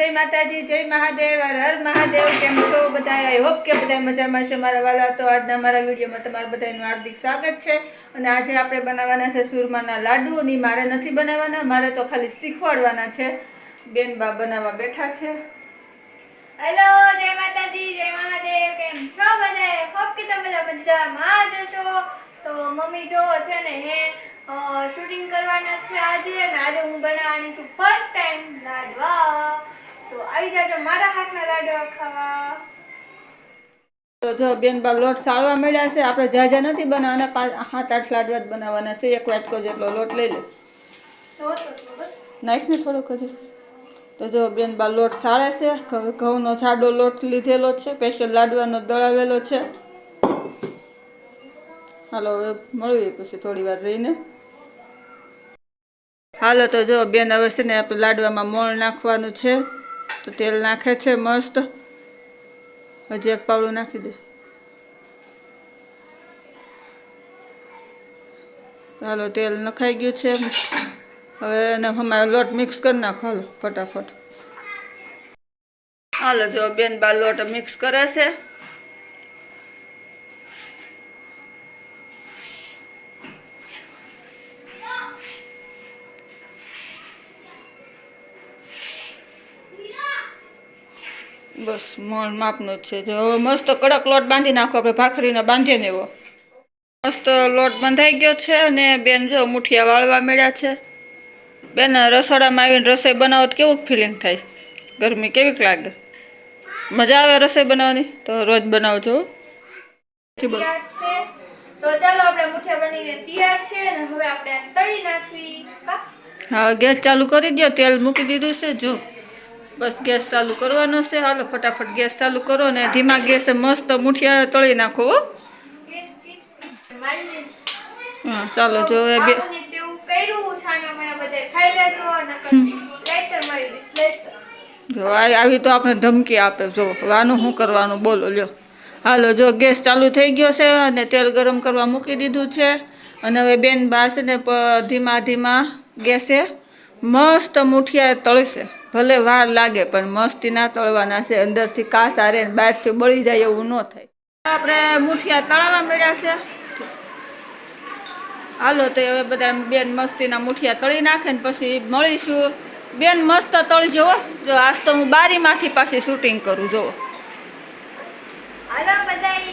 જય માતાજી, જય મહાદેવ, હર મહાદેવ, કેમ છો બધા આઈ હોપ કે બધા મજામાં છે મારા વાલા. તો આજના મારા વિડીયોમાં તમારા બધાનું હાર્દિક સ્વાગત છે. અને આજે આપણે બનાવવાના છે સુરમાના લાડુ. અને મારે નથી બનાવવાના, મારે તો ખાલી શીખવાડવાના છે. બેન બા બનાવવા બેઠા છે. હેલો જય માતાજી, જય મહાદેવ, કેમ છો બધા હોપ કે તમે બધા મજામાં જ છો તો મમ્મી જો છે ને, હે શૂટિંગ કરવાના છે આજે. અને આજે હું બનાવવાની છું ફર્સ્ટ ટાઈમ લાડવા. આવી જાજો મારા હાથના લાડવા ખાવા. તો જો બેન બા લોટ સાળવા મળ્યા છે. આપણે જાજા નથી બનાવવાના. પાંચ સાત આઠ લાડવા જ બનાવવાના છે. એક વાટકો જેટલો લોટ લઈ લે. જો નાખ ને થોડોક હજી. તો જો બેન બા લોટ સાળે છે. ઘઉંનો જાડો લોટ લીધેલો છે. સ્પેશિયલ લાડવાનો દળાવેલો છે. હાલો હવે મળીએ પછી થોડી વાર રહીને. હાલો તો જો બેન હવે છે ને આપણે લાડવામાં મોણ નાખવાનું છે. તો તેલ નાખે છે મસ્ત. હજી એક પાવડું નાખી દે. હાલો, તેલ નખાઈ ગયું છે હવે એને અમારે લોટ મિક્સ કરી નાખો. હાલો, ફટાફટ. હાલો, જો બેન બા લોટ મિક્સ કરે છે. બસ મોણ માપનો જ છે. જો હવે મસ્ત કડક લોટ બાંધી નાખો આપણે ભાખરીને બાંધીએ ને એવો. મસ્ત લોટ બંધાઈ ગયો છે અને બેન જો મુઠિયા વાળવા મળ્યા છે. બેન રસોડામાં આવીને રસોઈ બનાવો તો કેવું ફિલિંગ થાય? ગરમી કેવીક લાગે? મજા આવે રસોઈ બનાવવાની? તો રોજ બનાવજો. તૈયાર છે. તો ચાલો આપણે મુઠિયા બનીને તૈયાર છે અને હવે આપણે તળી નાખવી. હા ગેસ ચાલુ કરી દો તેલ મૂકી દીધું છે. જો. બસ ગેસ ચાલુ કરવાનો છે. હાલો, ફટાફટ ગેસ ચાલુ કરો ને ધીમા ગેસે મસ્ત મુઠિયા તળી નાખો હો. ચાલો, જો એ બે જો આવી તો આપણે ધમકી આપે. જો વાનું શું કરવાનું? બોલો, લ્યો. હાલો, જો ગેસ ચાલુ થઈ ગયો છે અને તેલ ગરમ કરવા મૂકી દીધું છે. અને હવે બેન બાસને ધીમા ધીમા ગેસે મસ્ત મુઠિયા તળશે. ભલે વાર લાગે પણ મસ્તીના તળવાના છે. અંદરથી કાસ આરે ને બહારથી બળી જાય એવું ન થાય. આપણે મુઠિયા તળાવવા મળ્યા છે. હાલો તો હવે બધા બેન મસ્તીના મુઠિયા તળી નાખે ને પછી મળીશું. બેન મસ્ત તળી જુઓ જો આજ તો હું બારીમાંથી પાછી શૂટિંગ કરું હાલો બધાય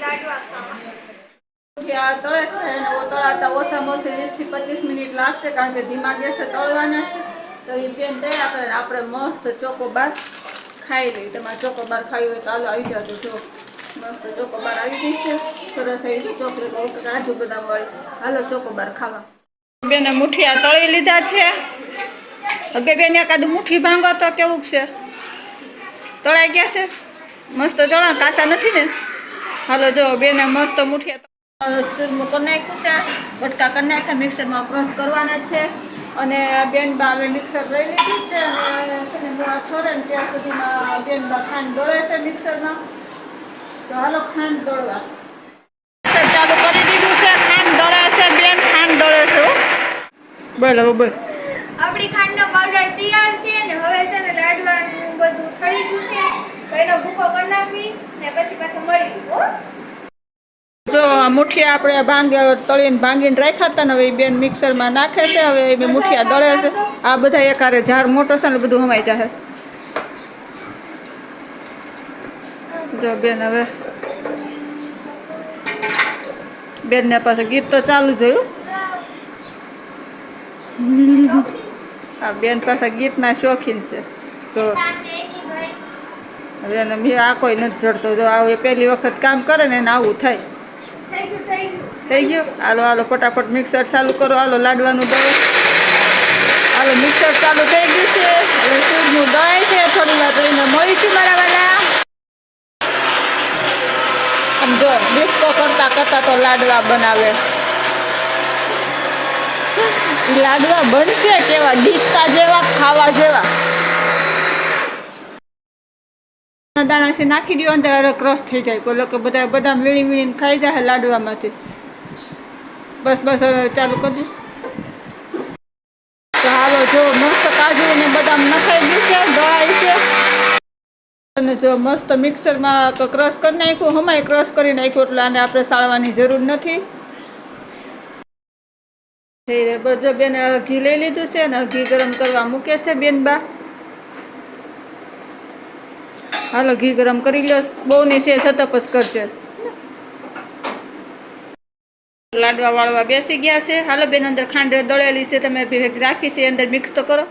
લાડવા તળે છે અને તળાતા ઓછામાં ઓછી વીસથી પચીસ મિનિટ લાગશે કારણ કે ધીમા ગેસે તળવાના છે. તો એ બેન તૈયાર કરે આપણે મસ્ત ચોકોબાર ખાઈ લઈએ. તમારે ચોકોબાર ખાવી હોય તો હાલો આવી જાજો જો. મસ્ત ચોકોબાર આવી ગઈ છે. સરસ આવી છે ચોકલેટ કાજુ બદામ વાળી. હાલો ચોકોબાર ખાવા. બેને મુઠિયા તળી લીધા છે. હવે બેન એકાદ મુઠ્ઠી ભાંગો તો કેવું છે? તળાઈ ગયા છે? મસ્ત તળા કાસા નથી ને? હાલો જો, બેને મસ્ત મુઠિયા કરી નાખ્યું છે. ભટકા કરી નાખ્યા, મિક્સરમાં ક્રોસ કરવાના છે. અને બેન બાવે મિક્સર લઈ લીધી છે અને છે ને ઠરે ને ત્યાં સુધીમાં બેન બા ખાંડ દોડે છે મિક્સરમાં તો હાલો ખાંડ દોડવા ચાલુ કરી દીધું છે ખાંડ દોડે છે બેન ખાંડ દોડે છે. બોલ હવે બોલ આપણી ખાંડનો પાવડર તૈયાર છે ને હવે છે ને લાડવાનું બધું ઠરી ગયું છે. તો એનો ભૂકો કરી નાખવી ને પછી પાછું મળી હો. જો મુઠિયા આપણે ભાંગે તળીને ભાંગીને રાખ્યા હતા ને હવે એ બેન મિક્સરમાં નાખે છે, હવે એ મુઠિયા દળે છે. આ બધા એકારે ઝાર મોટો છે ને બધું હમાઈ જશે જો બેન હવે બેનને પાસે ગીત તો ચાલુ જોયું. આ બેન પાસે ગીતના શોખીન છે. તો હવે એને આ કોઈ નથી જડતો. જો આવું એ પહેલી વખત કામ કરે ને આવું થાય. થઈ ગયું. હાલો હાલો, ફટાફટ મિક્સર ચાલુ કરો. હાલો, લાડવાનું દળો હાલો મિક્સર ચાલુ થઈ ગયું છે. હવે સૂરનું દળાય છે. થોડી વાર રહીને મળીશું મારા વાલા આમ જો ડિસ્કો કરતા કરતા તો લાડવા બનાવે. લાડવા બનશે કેવા? ડિસ્કા જેવા, ખાવા જેવા. દાણાથી નાખી દો અંદર ક્રશ થઈ જાય. લોકો બધા બધા વીણી વીણીને ખાઈ જાય લાડવામાંથી. બસ બસ, હવે ચાલુ કરી તો હાલો, જો મસ્ત કાજુ ને બદામ નખાઈ ગયું છે દળાઈ છે. અને જો મસ્ત મિક્સરમાં ક્રશ કરી નાખ્યું હમણાં ક્રશ કરી નાખ્યું, એટલે આને આપણે સાળવાની જરૂર નથી. બધો બેન ઘી લઈ લીધું છે અને ઘી ગરમ કરવા મૂકે છે બેન બા. હાલો, ઘી ગરમ કરી લો બહુ ની છે સતપ જ કરશે લાડવા વાળવા બેસી ગયા છે. હાલો બેન, અંદર ખાંડ દળેલી છે, તમે ભેગ રાખી છે, અંદર મિક્સ તો કરો.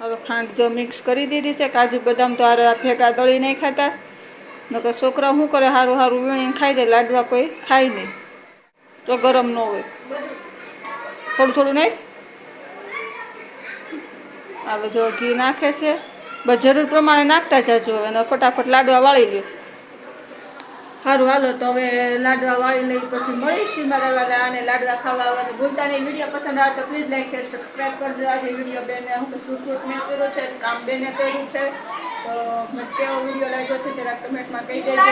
હવે ખાંડ જો મિક્સ કરી દીધી છે, કાજુ બદામ તો આ ભેગા દળી નહીં ખાતા નકર છોકરા શું કરે સારું સારું વીણીને ખાઈ જાય, લાડવા કોઈ ખાય નહીં. તો ગરમ ન હોય. થોડું થોડું નાખ. હવે જો ઘી નાખે છે. બસ જરૂર પ્રમાણે નાખતા જાજો હવે ફટાફટ લાડવા વાળી લ્યો. સારું હાલો તો હવે લાડવા વાળી લઈ પછી મળીશું મારા વાળા અને લાડવા ખાવા આવવાનું ભૂલતા નહીં. વીડિયો પસંદ આવે તો પ્લીઝ લાઈક શેર સબસ્ક્રાઈબ કરજો. આજે વીડિયો બેને હું તો શું શૂટ મેં કર્યો છે કામ બેને કર્યું છે. તો મને કેવો વીડિયો લાગ્યો છે જરાક કમેન્ટમાં કહી દેજો.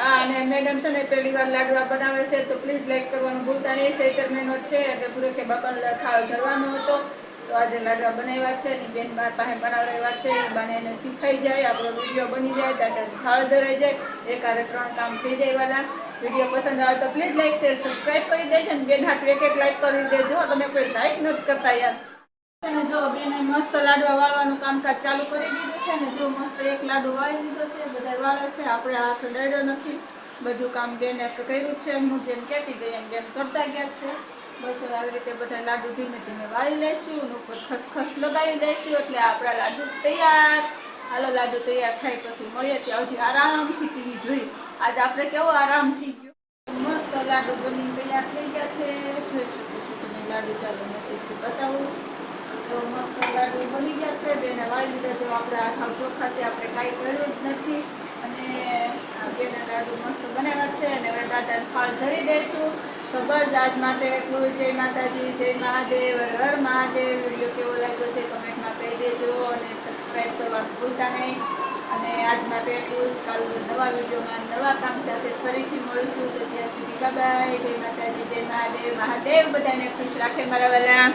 હા અને મેડમ છે ને પહેલી વાર લાડવા બનાવે છે તો પ્લીઝ લાઈક કરવાનું ભૂલતા નહીં. સૈતર મહિનો છે એટલે પૂરો કે બાપાનો ખાવ ધરવાનો હતો. તો આજે લાડવા બનાવ્યા છે અને બેન પાસે બનાવવા છે બાને એને શીખાઈ જાય, આપણો વીડિયો બની જાય ત્યારે થાળ ધરાઈ જાય એકાદ ત્રણ કામ થઈ જાય વાલા. વીડિયો પસંદ આવે તો પ્લીઝ લાઈક શેર સબસ્ક્રાઈબ કરી દેજો અને બેન હાથ એક એક લાઈક કરી દેજો. તમે કોઈ લાઈક નથી કરતા યાર. અને જો બેને મસ્ત લાડવા વાળવાનું કામકાજ ચાલુ કરી દીધું છે ને, જો મસ્ત એક લાડુ વાળી દીધો છે બધા વાળે છે, આપણે હાથ ડર્યો નથી. બધું કામ બેને કર્યું છે હું જેમ કહેતી ગઈ એમ બેન કરતા ગયા છે. બસ આવી રીતે બધા લાડુ ધીમે ધીમે વાળી લેશું ખસખસ લગાવી લેશું એટલે આપણા લાડુ તૈયાર. હાલો લાડુ તૈયાર થાય પછી મળીએ ત્યાં સુધી આરામથી ટીવી જોઈ. આજે આપણે કેવો આરામ મસ્ત લાડુ બની તૈયાર થઈ ગયા છે. જોઈ શકો લાડુ ચાલુ નથી બતાવું. તો મસ્ત લાડુ બની ગયા છે. બેને વાળી દીધા છે. આપણે આ ખાવ ચોખ્ખા છે. આપણે કાંઈ કર્યું જ નથી. અને બેના લાડુ મસ્ત બનાવ્યા છે. અને હવે દાદા ફાળ ધરી દઈશું. તો બસ આજ માટે એટલું જય માતાજી, જય મહાદેવ, હર મહાદેવ. વીડિયો કેવો લાગ્યો છે કમેન્ટમાં કહી દેજો અને સબસ્ક્રાઈબ કરવાનું ભૂલતા નહીં. અને આજ માટે એટલું જ. કાલ નવા વિડીયોમાં નવા કામ સાથે ફરીથી મળીશું. તો ત્યાં સુધી બાય જય માતાજી, જય મહાદેવ. મહાદેવ બધાને ખુશ રાખે મારા વાલા.